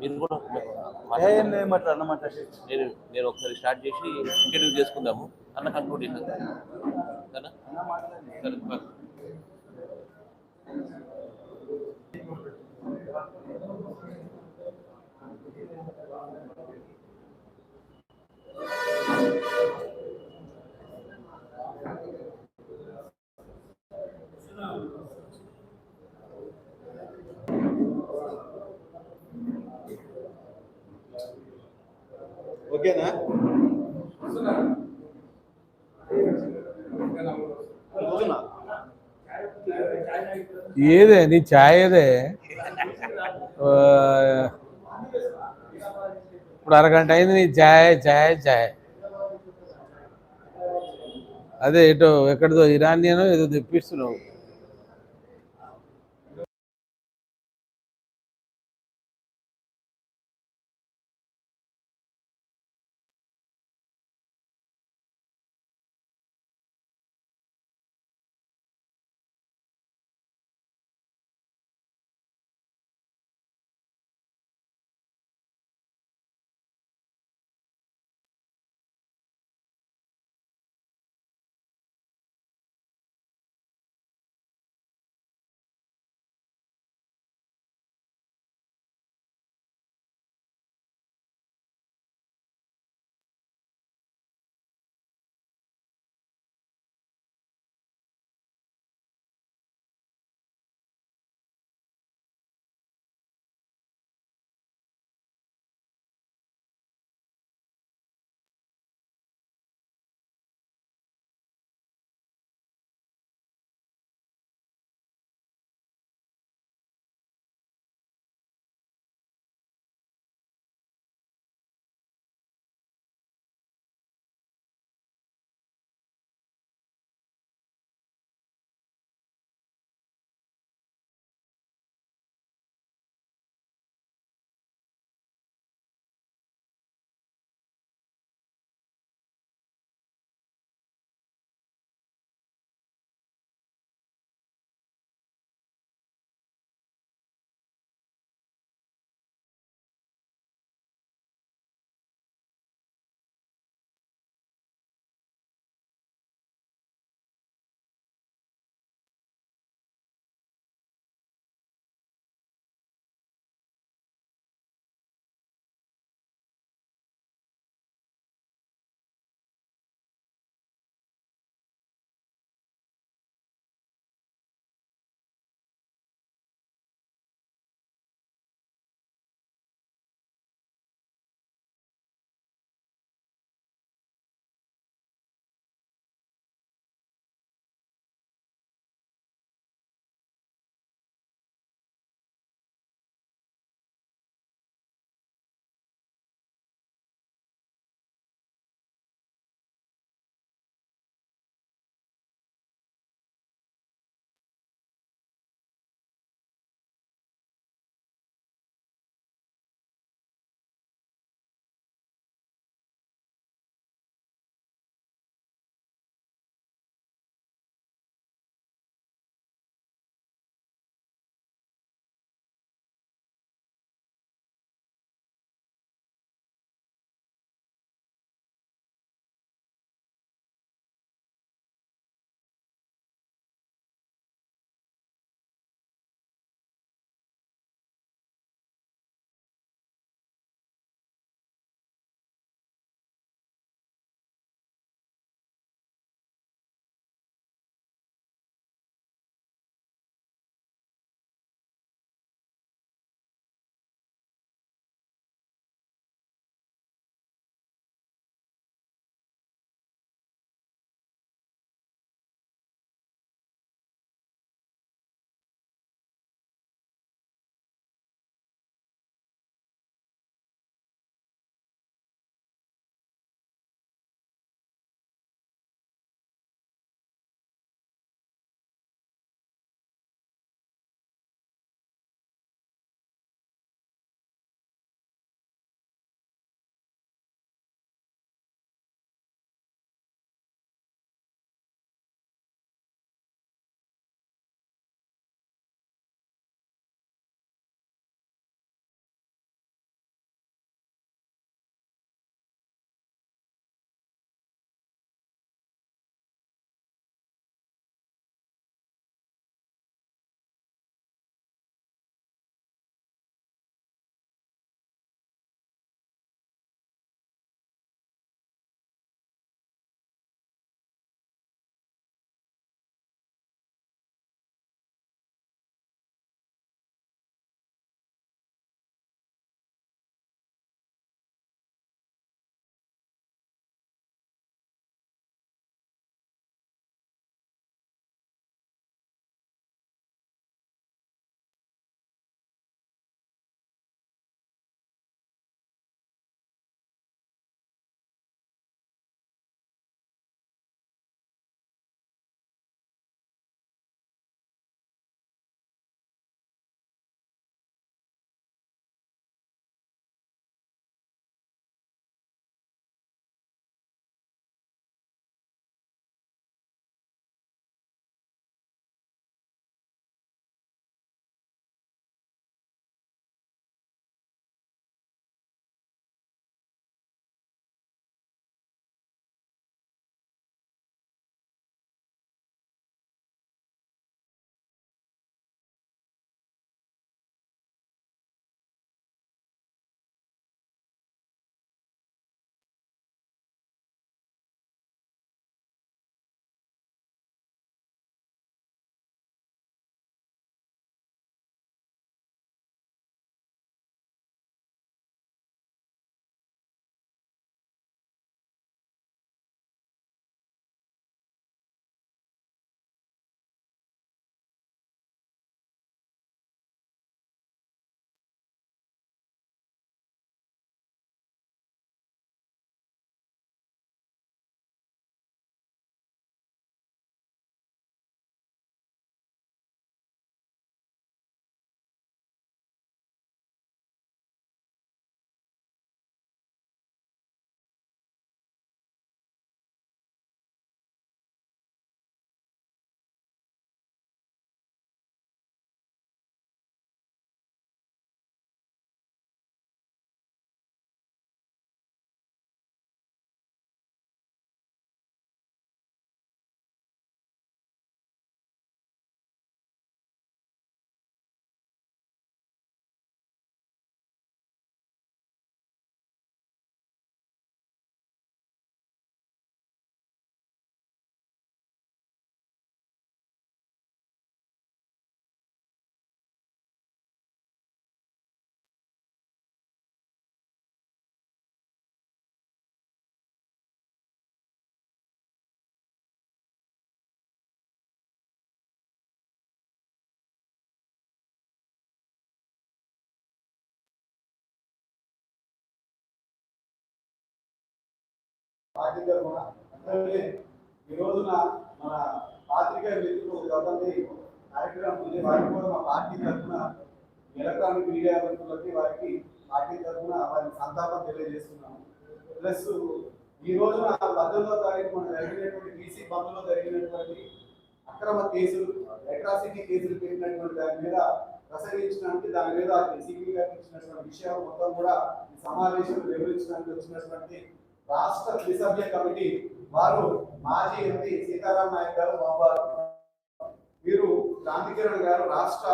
మీరు కూడా నేను నేను ఒకసారి స్టార్ట్ చేసి ఇంటర్వ్యూ చేసుకుందాము. అన్న కంక్లూడ్ చేశాను సరే ఓకేనా? ఏదే నీ ఛాయ్ ఏదే? ఆ, ఇప్పుడు అరగంట అయింది నీ ఛాయ్ ఛాయ్ ఛాయ్. అదే ఎటో ఎక్కడిదో ఇరానియనో ఏదో తెప్పిస్తున్నావు. పార్టీ తరఫున అట్లనే ఈ రోజున మన పాత్రికేయ మిత్రులు కొంతమంది కార్యక్రమం ఉంది వారికి కూడా మా పార్టీ తరఫున ఎలక్ట్రానిక్ మీడియా మిత్రులకి వారికి పార్టీ తరఫున వారికి సంతాపం తెలియజేస్తున్నాము. ప్లస్ ఈ రోజున పద్దెనిమిదో తారీఖు మన జరిగినటువంటి బీసీ బంధులో జరిగినటువంటి అక్రమ కేసులు అట్రాసిటీ కేసులు పెట్టినటువంటి దాని మీద ప్రసంగించడానికి దాని మీద సిపి గారికి ఇచ్చినటువంటి విషయాలు మొత్తం కూడా ఈ సమావేశం వివరించడానికి వచ్చినటువంటి రాష్ట్ర త్రిసభ్య కమిటీ వారు మాజీ ఎంపీ సీతారాం నాయక్ గారు పంపారు వీరు. క్రాంతికిరణ్ గారు రాష్ట్ర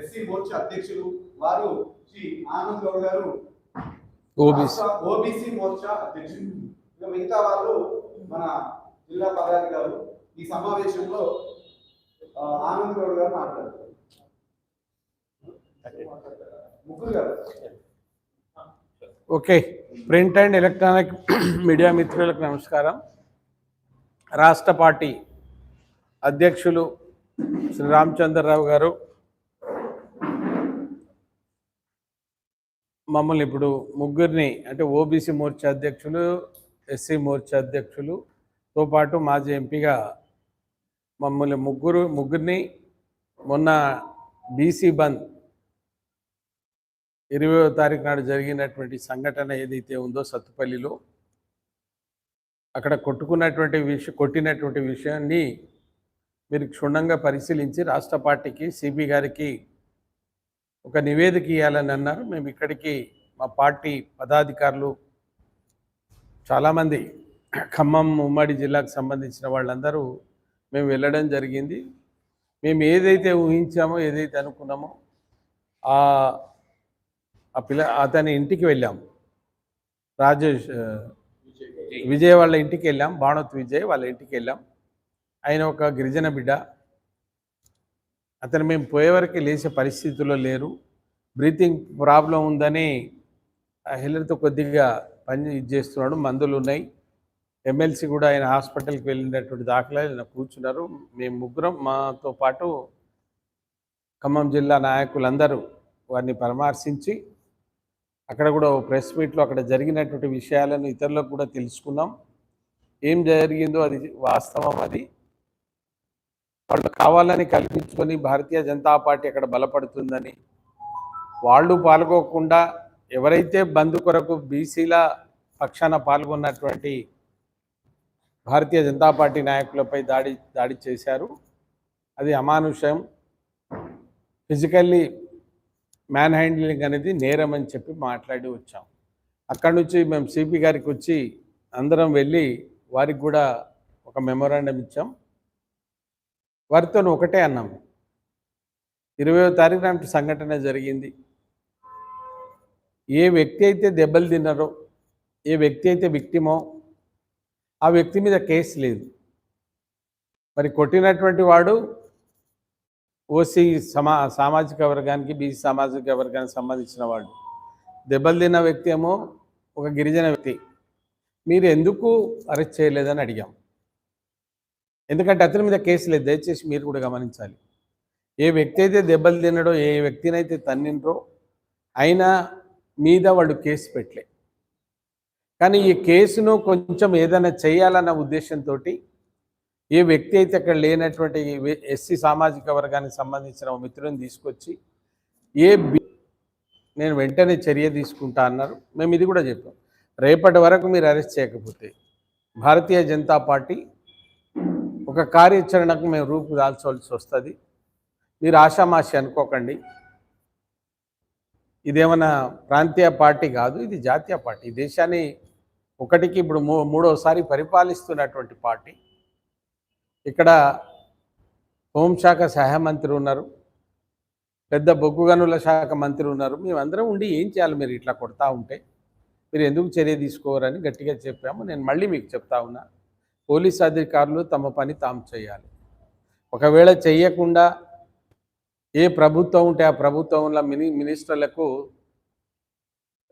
ఎస్సీ మోర్చా అధ్యక్షులు. వారు శ్రీ ఆనంద్ గౌడ్ గారు ఓబీసీ. మోర్చా అధ్యక్షులు. ఇక మిగతా వాళ్ళు మన జిల్లా పదాధికారులు ఈ సమావేశంలో ఆనంద్ గౌడ్ గారు మాట్లాడారు ముగ్గురు గారు. Okay. Print and electronic media మిత్రులకు నమస్కారం. రాష్ట్ర పార్టీ అధ్యక్షులు శ్రీ రామచంద్రరావు గారు మమ్మల్ని ఇప్పుడు ముగ్గురిని అంటే ఓబీసీ మోర్చా అధ్యక్షులు ఎస్సీ మోర్చా అధ్యక్షులుతో పాటు మాజీ ఎంపీగా మమ్మల్ని ముగ్గురు ముగ్గురిని మొన్న బీసీ బంద్ ఇరవయో తారీఖు నాడు జరిగినటువంటి సంఘటన ఏదైతే ఉందో సత్తుపల్లిలో అక్కడ కొట్టుకున్నటువంటి విషయం కొట్టినటువంటి విషయాన్ని మీరు క్షుణ్ణంగా పరిశీలించి రాష్ట్ర పార్టీకి సిబి గారికి ఒక నివేదిక ఇవ్వాలని అన్నారు. మేము ఇక్కడికి మా పార్టీ పదాధికారులు చాలామంది ఖమ్మం ఉమ్మడి జిల్లాకు సంబంధించిన వాళ్ళందరూ మేము వెళ్ళడం జరిగింది. మేము ఏదైతే ఊహించామో ఏదైతే అనుకున్నామో ఆ ఆ పిల్ల అతని ఇంటికి వెళ్ళాం. రాజేష్ విజయ్ వాళ్ళ ఇంటికి వెళ్ళాం. భానోత్ విజయ్ వాళ్ళ ఇంటికి వెళ్ళాం. ఆయన ఒక గిరిజన బిడ్డ. అతను మేము పోయేవరకు లేచే పరిస్థితుల్లో లేరు. బ్రీతింగ్ ప్రాబ్లం ఉందని ఆ కొద్దిగా పని ఇది చేస్తున్నాడు. మందులు ఉన్నాయి. ఎమ్మెల్సీ కూడా ఆయన హాస్పిటల్కి వెళ్ళినటువంటి దాఖలా ఆయన కూర్చున్నారు. మేము ముగ్గురం మాతో పాటు ఖమ్మం జిల్లా నాయకులందరూ వారిని పరామర్శించి అక్కడ కూడా ప్రెస్ మీట్లో అక్కడ జరిగినటువంటి విషయాలను ఇతరులకు కూడా తెలుసుకున్నాం. ఏం జరిగిందో అది వాస్తవం అది. వాళ్ళు కావాలని కల్పించుకొని భారతీయ జనతా పార్టీ అక్కడ బలపడుతుందని. వాళ్ళు పాల్గొకుండా ఎవరైతే బంధు కొరకు బీసీల పక్షాన పాల్గొన్నటువంటి భారతీయ జనతా పార్టీ నాయకులపై దాడి దాడి చేశారు. అది అమానుషం. ఫిజికల్లీ మ్యాన్ హ్యాండ్లింగ్ అనేది నేరం అని చెప్పి మాట్లాడి వచ్చాం. అక్కడి నుంచి మేము సిపి గారికి వచ్చి అందరం వెళ్ళి వారికి కూడా ఒక మెమోరాండం ఇచ్చాం. వారితో ఒకటే అన్నాం. ఇరవయో తారీఖు నాటి సంఘటన జరిగింది. ఏ వ్యక్తి అయితే దెబ్బలు తిన్నారో ఏ వ్యక్తి అయితే విక్టిమో ఆ వ్యక్తి మీద కేసు లేదు. మరి కొట్టినటువంటి వాడు ఓసీ సమా సామాజిక వర్గానికి బీసీ సామాజిక వర్గానికి సంబంధించిన వాడు. దెబ్బలు తిన్న వ్యక్తి ఏమో ఒక గిరిజన వ్యక్తి. మీరు ఎందుకు అరెస్ట్ చేయలేదని అడిగాం. ఎందుకంటే అతని మీద కేసు లేదు. దయచేసి మీరు కూడా గమనించాలి. ఏ వ్యక్తి అయితే దెబ్బలు తినడో ఏ వ్యక్తినైతే తన్నిండ్రో అయినా మీద వాళ్ళు కేసు పెట్టలే. కానీ ఈ కేసును కొంచెం ఏదైనా చేయాలన్న ఉద్దేశంతో ఏ వ్యక్తి అయితే అక్కడ లేనటువంటి ఎస్సీ సామాజిక వర్గానికి సంబంధించిన మిత్రుని తీసుకొచ్చి ఏ బి- నేను వెంటనే చర్య తీసుకుంటా అన్నారు. మేము ఇది కూడా చెప్పాం. రేపటి వరకు మీరు అరెస్ట్ చేయకపోతే భారతీయ జనతా పార్టీ ఒక కార్యాచరణకు మేము రూపు దాల్చవలసి వస్తుంది. మీరు ఆషామాషి అనుకోకండి. ఇదేమన్నా ప్రాంతీయ పార్టీ కాదు ఇది జాతీయ పార్టీ. దేశాన్ని ఒకటికి ఇప్పుడు మూ మూడోసారి పరిపాలిస్తున్నటువంటి పార్టీ. ఇక్కడ హోంశాఖ సహాయ మంత్రి ఉన్నారు. పెద్ద బొగ్గు గనుల శాఖ మంత్రి ఉన్నారు. మేమందరం ఉండి ఏం చేయాలి మీరు ఇట్లా కొడతా ఉంటే? మీరు ఎందుకు చర్య తీసుకోరని గట్టిగా చెప్పాము. నేను మళ్ళీ మీకు చెప్తా ఉన్నా. పోలీస్ అధికారులు తమ పని తాము చేయాలి. ఒకవేళ చెయ్యకుండా ఏ ప్రభుత్వం ఉంటే ఆ ప్రభుత్వంలో మిని మినిస్టర్లకు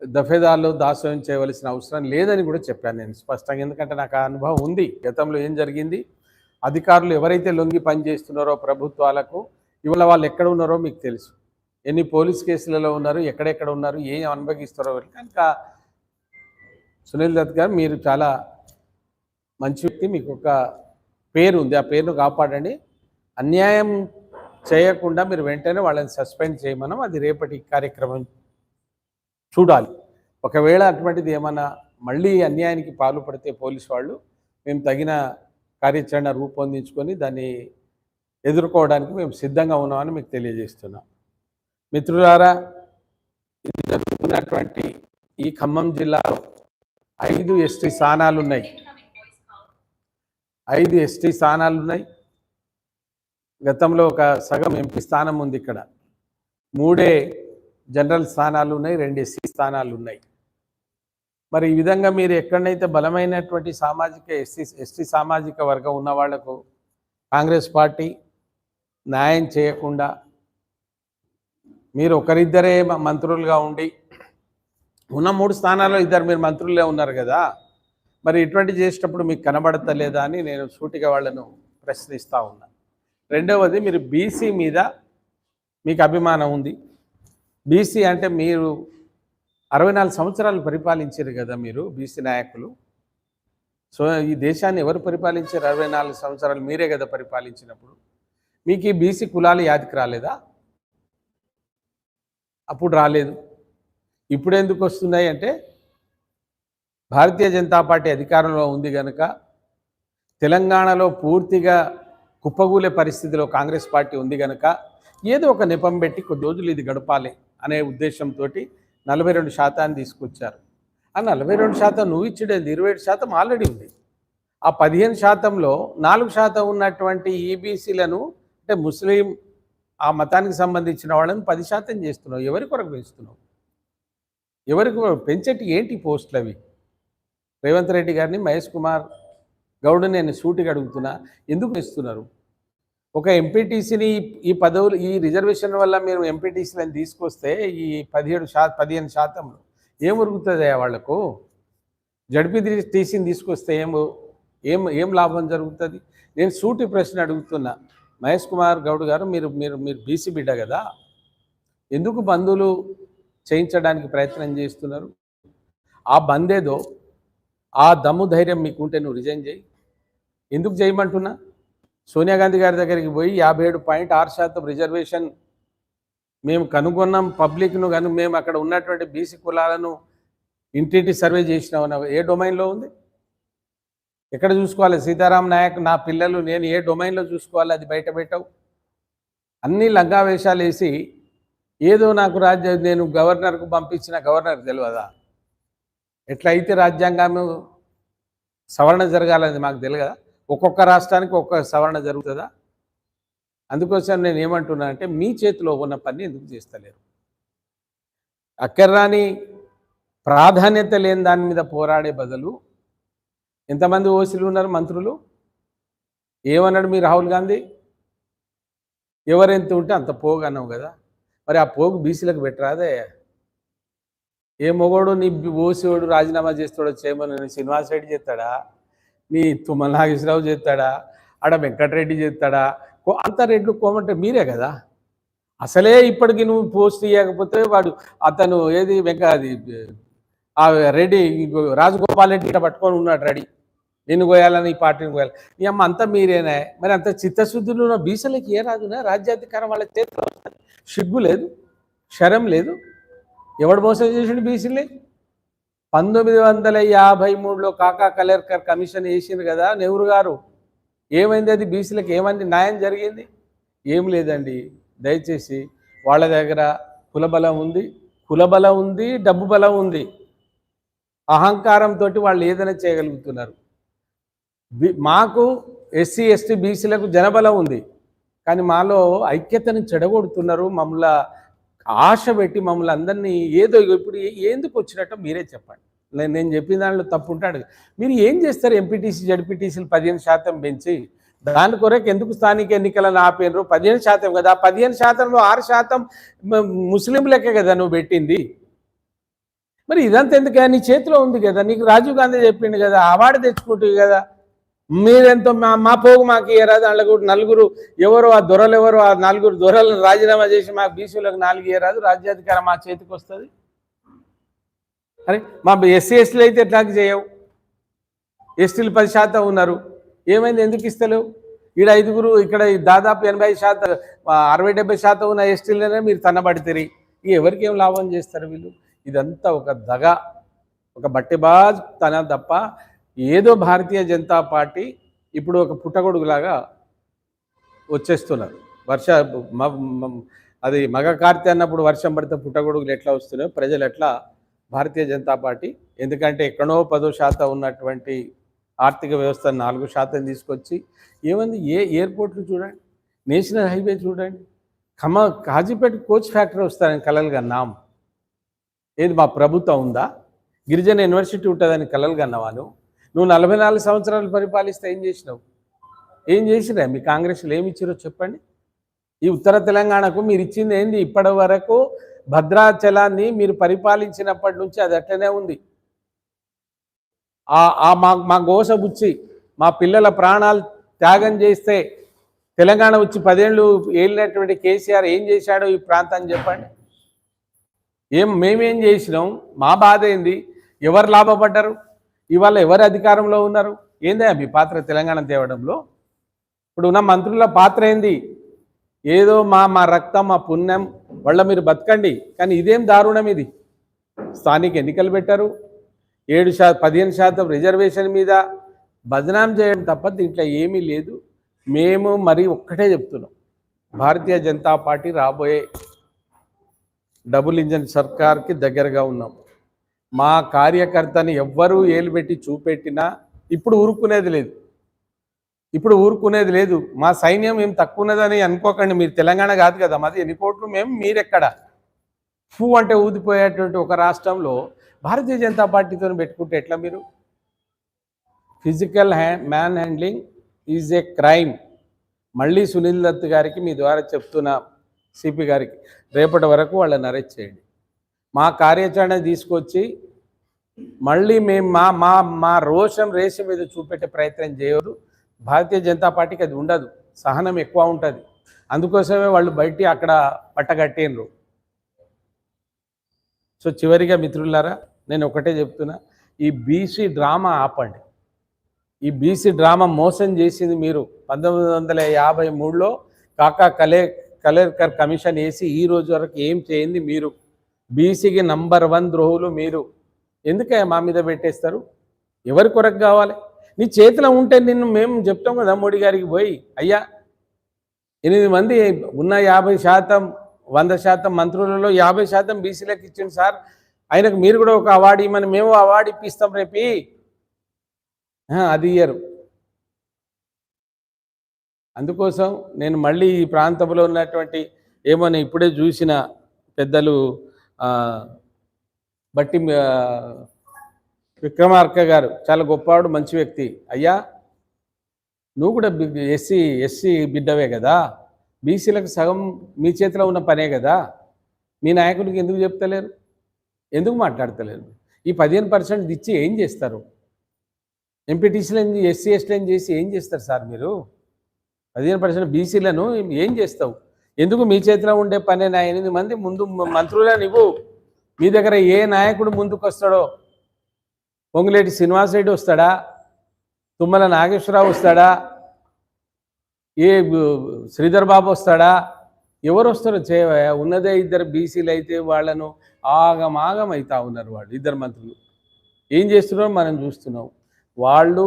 దఫేదారులు దాస్యం చేయవలసిన అవసరం లేదని కూడా చెప్పాను నేను స్పష్టంగా. ఎందుకంటే నాకు ఆ అనుభవం ఉంది. గతంలో ఏం జరిగింది? అధికారులు ఎవరైతే లొంగి పనిచేస్తున్నారో ప్రభుత్వాలకు ఇవాళ వాళ్ళు ఎక్కడ ఉన్నారో మీకు తెలుసు. ఎన్ని పోలీస్ కేసులలో ఉన్నారు ఎక్కడెక్కడ ఉన్నారు ఏం అనుభవిస్తారో కనుక సునీల్ దత్ గారు మీరు చాలా మంచి వ్యక్తి మీకు ఒక పేరు ఉంది. ఆ పేరును కాపాడండి. అన్యాయం చేయకుండా మీరు వెంటనే వాళ్ళని సస్పెండ్ చేయమనం. అది రేపటి కార్యక్రమం. చూడాలి. ఒకవేళ అటువంటిది ఏమైనా మళ్ళీ అన్యాయానికి పాల్పడితే పోలీసు వాళ్ళు మేము తగిన కార్యాచరణ రూపొందించుకొని దాన్ని ఎదుర్కోవడానికి మేము సిద్ధంగా ఉన్నామని మీకు తెలియజేస్తున్నాం. మిత్రులారా ఇది జరుగుతున్నటువంటి ఈ ఖమ్మం జిల్లాలో ఐదు ఎస్టీ స్థానాలు ఉన్నాయి. ఐదు ఎస్టీ స్థానాలు ఉన్నాయి. గతంలో ఒక సగం ఎంపీ స్థానం ఉంది ఇక్కడ. మూడే జనరల్ స్థానాలు ఉన్నాయి రెండు ఎస్సీ స్థానాలు ఉన్నాయి. మరి ఈ విధంగా మీరు ఎక్కడైతే బలమైనటువంటి సామాజిక ఎస్సీ ఎస్టీ సామాజిక వర్గం ఉన్న వాళ్ళకు కాంగ్రెస్ పార్టీ న్యాయం చేయకుండా మీరు ఒకరిద్దరే మంత్రులుగా ఉండి ఉన్న మూడు స్థానాల్లో ఇద్దరు మీరు మంత్రులే ఉన్నారు కదా. మరి ఇటువంటి చేసేటప్పుడు మీకు కనబడతలేదా అని నేను సూటిగా వాళ్ళను ప్రశ్నిస్తూ ఉన్నా. రెండవది మీరు బీసీ మీద మీకు అభిమానం ఉంది. బీసీ అంటే మీరు అరవై నాలుగు సంవత్సరాలు పరిపాలించారు కదా మీరు బీసీ నాయకులు. సో ఈ దేశాన్ని ఎవరు పరిపాలించారు అరవై నాలుగు సంవత్సరాలు? మీరే కదా పరిపాలించినప్పుడు. మీకు ఈ బీసీ కులాలు యాదికి రాలేదా? అప్పుడు రాలేదు. ఇప్పుడు ఎందుకు వస్తున్నాయి అంటే భారతీయ జనతా పార్టీ అధికారంలో ఉంది కనుక తెలంగాణలో పూర్తిగా కుప్పగూలే పరిస్థితిలో కాంగ్రెస్ పార్టీ ఉంది కనుక ఏదో ఒక నెపం పెట్టి కొద్ది రోజులు ఇది గడపాలి అనే ఉద్దేశంతో నలభై రెండు శాతాన్ని తీసుకొచ్చారు. ఆ నలభై రెండు శాతం నువ్వు ఇచ్చేది ఇరవై ఏడు శాతం ఆల్రెడీ ఉంది. ఆ పదిహేను శాతంలో నాలుగు శాతం ఉన్నటువంటి ఈబీసీలను అంటే ముస్లిం ఆ మతానికి సంబంధించిన వాళ్ళని పది శాతం చేస్తున్నావు. ఎవరి కొరకు పెంచుతున్నావు? ఎవరికి పెంచేటి ఏంటి పోస్టులు అవి? రేవంత్ రెడ్డి గారిని మహేష్ కుమార్ గౌడ్ నేను సూటిగా అడుగుతున్నా. ఎందుకు ఇస్తున్నారు ఒక ఎంపీటీసీని ఈ పదవులు ఈ రిజర్వేషన్ వల్ల మీరు ఎంపీటీసీలను తీసుకొస్తే ఈ పదిహేడు శా పదిహేను శాతంలో ఏం ఉరుగుతుంది వాళ్ళకు? జడ్పీటీసీని తీసుకొస్తే ఏం ఏం ఏం లాభం జరుగుతుంది? నేను సూటి ప్రశ్న అడుగుతున్నా. మహేష్ కుమార్ గౌడ్ గారు మీరు మీరు మీరు బీసీ బిడ్డ కదా? ఎందుకు బంధువులు చేయించడానికి ప్రయత్నం చేస్తున్నారు? ఆ బందేదో ఆ దమ్ము ధైర్యం మీకుంటే నువ్వు రిజైన్ చేయి. ఎందుకు చేయమంటున్నా? సోనియా గాంధీ గారి దగ్గరికి పోయి యాభై ఏడు పాయింట్ ఆరు శాతం రిజర్వేషన్ మేము కనుగొన్నాం. పబ్లిక్ను కానీ మేము అక్కడ ఉన్నటువంటి బీసీ కులాలను ఇంటింటి సర్వే చేసినాం ఏ డొమైన్లో ఉంది? ఎక్కడ చూసుకోవాలి? సీతారాం నాయక్ నా పిల్లలు నేను ఏ డొమైన్లో చూసుకోవాలి? అది బయట పెట్టవు. అన్ని లంగా వేషాలు వేసి ఏదో నాకు రాజ్య నేను గవర్నర్కు పంపించిన గవర్నర్ తెలియదా ఎట్లయితే రాజ్యాంగం సవరణ జరగాలని మాకు తెలియదా ఒక్కొక్క రాష్ట్రానికి ఒక్కొక్క సవరణ జరుగుతుందా? అందుకోసం నేను ఏమంటున్నా అంటే మీ చేతిలో ఉన్న పని ఎందుకు చేస్తలేరు? అక్కర్రాని ప్రాధాన్యత లేని దాని మీద పోరాడే బదులు ఎంతమంది ఓసీలు ఉన్నారు మంత్రులు? ఏమన్నాడు మీ రాహుల్ గాంధీ? ఎవరెంత ఉంటే అంత పోగు అన్నావు కదా. మరి ఆ పోగు బీసీలకు పెట్టరాదే? ఏ మొగోడు నీ ఓసీవాడు రాజీనామా చేస్తాడో చేయమని శ్రీనివాస్ రెడ్డి చేస్తాడా? నీ తుమ్మల నాగేశ్వరరావు చేస్తాడా? ఆడ వెంకటరెడ్డి చేస్తాడా? కో- అంత రెడ్లు కోమంటే మీరే కదా. అసలే ఇప్పటికి నువ్వు పోస్ట్ ఇవ్వకపోతే వాడు అతను ఏది వెంక అది ఆ రెడ్డి రాజగోపాల్ రెడ్డి ఇట్లా పట్టుకొని ఉన్నాడు రెడీ. నిన్ను కోయాలని ఈ పార్టీని కోయాలి నీ అమ్మ అంతా మీరేనా. మరి అంత చిత్తశుద్ధులు ఉన్న బీసీలకి ఏ రాదునా రాజ్యాధికారం వాళ్ళ చేతిలో సిగ్గు లేదు. శరం లేదు. ఎవడు మోసం చేసిండు బీసీలే పంతొమ్మిది వందల యాభై మూడులో కాకా కలెర్కర్ కమిషన్ వేసింది కదా నెహ్రూ గారు. ఏమైంది అది? బీసీలకు ఏమైంది? న్యాయం జరిగింది? ఏం లేదండి. దయచేసి వాళ్ళ దగ్గర కులబలం ఉంది కులబలం ఉంది డబ్బు బలం ఉంది. అహంకారంతో వాళ్ళు ఏదైనా చేయగలుగుతున్నారు. మాకు ఎస్సీ ఎస్టీ బీసీలకు జనబలం ఉంది. కానీ మాలో ఐక్యతను చెడగొడుతున్నారు మమ్మల్ని ఆశ పెట్టి మమ్మల్ని అందరినీ ఏదో ఇప్పుడు ఎందుకు వచ్చినట్టు మీరే చెప్పండి. నేను నేను చెప్పిన దాంట్లో తప్పు ఉంటాడు మీరు ఏం చేస్తారు ఎంపీటీసీ జడ్పీటీసీలు పదిహేను శాతం పెంచి దాని కొరకు ఎందుకు స్థానిక ఎన్నికలను ఆపేరు పదిహేను శాతం కదా పదిహేను శాతంలో ఆరు శాతం ముస్లింలకే కదా నువ్వు పెట్టింది. మరి ఇదంతా ఎందుకు నీ చేతిలో ఉంది కదా నీకు రాజీవ్ గాంధీ చెప్పిండు కదా అవార్డు తెచ్చుకుంటుంది కదా. మీరెంతో మా మా పోగు మాకు ఇయ్యరా? అందులో నలుగురు ఎవరు ఆ దొరలు ఎవరు ఆ నలుగురు దొరలను రాజీనామా చేసి మా బీసీలకు నాలుగు ఇయ్యరాదు. రాజ్యాధికారం మా చేతికి వస్తుంది. అరే మా ఎస్సీ ఎస్టీలు అయితే ఎట్లాగ చేయవు? ఎస్టీలు పది శాతం ఉన్నారు. ఏమైంది? ఎందుకు ఇస్తలేవు? ఈడ ఐదుగురు ఇక్కడ దాదాపు ఎనభై శాతం అరవై డెబ్బై శాతం ఉన్న ఎస్టీలనే మీరు తన్నబడితే ఎవరికి ఏం లాభం చేస్తారు వీళ్ళు? ఇదంతా ఒక దగ ఒక బట్టెబాజ్ తన తప్ప ఏదో భారతీయ జనతా పార్టీ ఇప్పుడు ఒక పుట్టగొడుగులాగా వచ్చేస్తున్నారు. వర్ష అది మగ కార్తె అన్నప్పుడు వర్షం పడితే పుట్టగొడుగులు ఎట్లా వస్తున్నాయో ప్రజలు ఎట్లా భారతీయ జనతా పార్టీ ఎందుకంటే ఎక్కడో పదో శాతం ఉన్నటువంటి ఆర్థిక వ్యవస్థ నాలుగు శాతం తీసుకొచ్చి ఏమంది ఏ ఎయిర్పోర్ట్లు చూడండి నేషనల్ హైవే చూడండి ఖమ్మ కాజీపేట కోచ్ ఫ్యాక్టరీ వస్తారని కలలుగా నాం ఏది మా ప్రభుత్వం ఉందా? గిరిజన యూనివర్సిటీ ఉంటుందని కలలుగా అన్నవాను నువ్వు నలభై నాలుగు సంవత్సరాలు పరిపాలిస్తే ఏం చేసినావు? ఏం చేసినా మీ కాంగ్రెస్లో ఏమి ఇచ్చారో చెప్పండి. ఈ ఉత్తర తెలంగాణకు మీరు ఇచ్చింది ఏంది? ఇప్పటి వరకు భద్రాచలాన్ని మీరు పరిపాలించినప్పటి నుంచి అది అట్లనే ఉంది. ఆ మా మా గోస బుచ్చి మా పిల్లల ప్రాణాలు త్యాగం చేస్తే తెలంగాణ వచ్చి పదేళ్ళు ఏలినటువంటి కేసీఆర్ ఏం చేశాడో ఈ ప్రాంతాన్ని చెప్పండి. ఏం మేమేం చేసినాం? మా బాధ ఏంది? ఎవరు లాభపడ్డారు? ఇవాళ ఎవరు అధికారంలో ఉన్నారు? ఏందా మీ పాత్ర తెలంగాణ తేవడంలో? ఇప్పుడు ఉన్న మంత్రుల పాత్ర ఏంది? ఏదో మా మా రక్తం మా పుణ్యం వాళ్ళ మీరు బతకండి. కానీ ఇదేం దారుణం ఇది? స్థానిక ఎన్నికలు పెట్టారు. ఏడు శా పదిహేను శాతం రిజర్వేషన్ మీద బదనాం చేయడం తప్ప దీంట్లో ఏమీ లేదు. మేము మరి ఒక్కటే చెప్తున్నాం. భారతీయ జనతా పార్టీ రాబోయే డబుల్ ఇంజన్ సర్కార్కి దగ్గరగా ఉన్నాం మా కార్యకర్తని ఎవ్వరూ ఏలుబెట్టి చూపెట్టినా ఇప్పుడు ఊరుకునేది లేదు. ఇప్పుడు ఊరుకునేది లేదు. మా సైన్యం ఏం తక్కువ ఉన్నదని అనుకోకండి. మీరు తెలంగాణ కాదు కదా. మాది ఎన్ని కోట్లు మేము మీరెక్కడ? ఫూ అంటే ఊదిపోయేటువంటి ఒక రాష్ట్రంలో భారతీయ జనతా పార్టీతో పెట్టుకుంటే ఎట్లా మీరు? ఫిజికల్ హ్యా man handling is a crime మళ్ళీ సునీల్ దత్ గారికి మీ ద్వారా చెప్తున్నా సిపి గారికి. రేపటి వరకు వాళ్ళని అరెస్ట్ చేయండి. మా కార్యాచరణ తీసుకొచ్చి మళ్ళీ మేము మా మా మా రోషం రేషం మీద చూపెట్టే ప్రయత్నం చేయదు భారతీయ జనతా పార్టీకి అది ఉండదు. సహనం ఎక్కువ ఉంటుంది. అందుకోసమే వాళ్ళు బయట అక్కడ పట్టగట్టేనరు సో చివరిగా మిత్రులారా నేను ఒకటే చెప్తున్నా. ఈ బీసీ డ్రామా ఆపండి. ఈ బీసీ డ్రామా మోసం చేసింది మీరు. పంతొమ్మిది వందల యాభై మూడులో కాకా కలే కలేర్కర్ కమిషన్ వేసి ఈ రోజు వరకు ఏం చేయింది మీరు బీసీకి నంబర్ వన్ ద్రోహులు మీరు. ఎందుకే మా మీద పెట్టేస్తారు? ఎవరి కొరకు కావాలి? నీ చేతిలో ఉంటే నిన్ను మేము చెప్తాం కదా మోడీ గారికి పోయి. అయ్యా ఎనిమిది మంది ఉన్న యాభై శాతం వంద శాతం మంత్రులలో యాభై శాతం బీసీలకు ఇచ్చింది సార్. ఆయనకు మీరు కూడా ఒక అవార్డు ఇవ్వమని మేము అవార్డు ఇప్పిస్తాం రేపి. అది ఇయ్యరు. అందుకోసం నేను మళ్ళీ ఈ ప్రాంతంలో ఉన్నటువంటి ఏమో ఇప్పుడే చూసిన పెద్దలు బట్టి విక్రమార్క గారు చాలా గొప్పవాడు మంచి వ్యక్తి. అయ్యా నువ్వు కూడా ఎస్సీ ఎస్సీ బిడ్డవే కదా. బీసీలకు సగం మీ చేతిలో ఉన్న పనే కదా. మీ నాయకుడికి ఎందుకు చెప్తలేరు? ఎందుకు మాట్లాడతలేరు? ఈ పదిహేను పర్సెంట్ ఇచ్చి ఏం చేస్తారు? ఎంపీటీసీలను ఎస్సీ ఎస్టీలను చేసి ఏం చేస్తారు సార్ మీరు? పదిహేను పర్సెంట్ బీసీలను ఏం చేస్తావు? ఎందుకు మీ చేతిలో ఉండే పని నా ఎనిమిది మంది ముందు మంత్రులే నువ్వు మీ దగ్గర ఏ నాయకుడు ముందుకు వస్తాడో పొంగులేటి శ్రీనివాసరెడ్డి వస్తాడా? తుమ్మల నాగేశ్వరరావు వస్తాడా? ఏ శ్రీధర్ బాబు వస్తాడా? ఎవరు వస్తారో చే ఉన్నదే ఇద్దరు బీసీలు అయితే వాళ్ళను ఆగమాగం అవుతా ఉన్నారు వాళ్ళు ఇద్దరు మంత్రులు. ఏం చేస్తున్నారో మనం చూస్తున్నాం. వాళ్ళు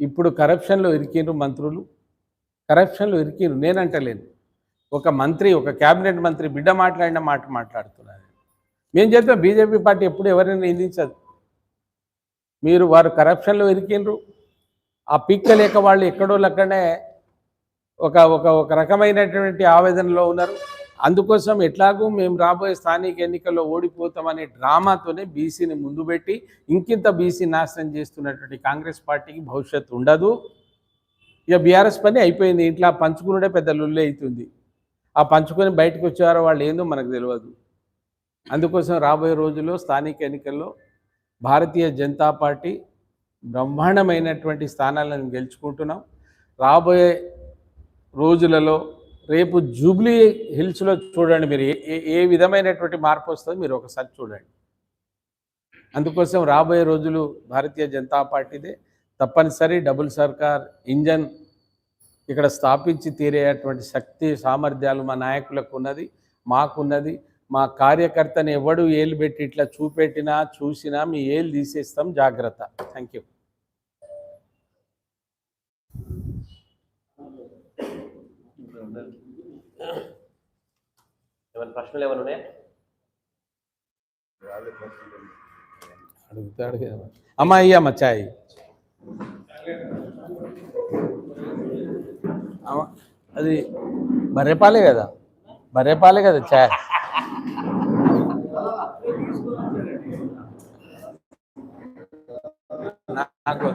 ఇప్పుడు కరప్షన్లో ఇరికిండ్రు మంత్రులు. కరప్షన్లో ఇరికిండ్రు. నేనంటలేను. ఒక మంత్రి ఒక క్యాబినెట్ మంత్రి బిడ్డ మాట్లాడిన మాట మాట్లాడుతున్నారు. మేము చెప్తాం బీజేపీ పార్టీ ఎప్పుడు ఎవరైనా నిందించదు. మీరు వారు కరప్షన్లో ఇరికిండ్రు. ఆ పిక్కలేక వాళ్ళు ఎక్కడో లెక్కనే ఒక ఒక ఒక రకమైనటువంటి ఆవేదనలో ఉన్నారు. అందుకోసం ఎట్లాగూ మేము రాబోయే స్థానిక ఎన్నికల్లో ఓడిపోతామనే డ్రామాతోనే బీసీని ముందు పెట్టి ఇంకింత బీసీ నాశనం చేస్తున్నటువంటి కాంగ్రెస్ పార్టీకి భవిష్యత్తు ఉండదు. ఇక బీఆర్ఎస్ పని అయిపోయింది. ఇంట్లో పంచుకున్నడే పెద్ద లుల్లే అవుతుంది. ఆ పంచుకొని బయటకు వచ్చారో వాళ్ళు ఏందో మనకు తెలియదు అందుకోసం రాబోయే రోజుల్లో స్థానిక ఎన్నికల్లో భారతీయ జనతా పార్టీ బ్రహ్మాండమైనటువంటి స్థానాలను గెలుచుకుంటున్నాం. రాబోయే రోజులలో రేపు జూబ్లీ హిల్స్లో చూడండి మీరు ఏ- ఏ ఏ విధమైనటువంటి మార్పు వస్తుందో మీరు ఒకసారి చూడండి. అందుకోసం రాబోయే రోజులు భారతీయ జనతా పార్టీదే తప్పనిసరి డబుల్ సర్కార్ ఇంజన్ ఇక్కడ స్థాపించి తీరేటువంటి శక్తి సామర్థ్యాలు మా నాయకులకు ఉన్నది మాకున్నది. మా కార్యకర్తని ఎవడు ఏలు పెట్టి ఇట్లా చూపెట్టినా చూసినా మీ ఏలు తీసేస్తాం జాగ్రత్త. థ్యాంక్ యూ ఏమైనా ప్రశ్నలు ఏమైనా ఉన్నాయా? అడుగుతాడు అమ్మ అయ్యమ్మ చాయ్. అది బర్రెపాలే కదా. బర్రెపాలే కదా చాయ్ నాకు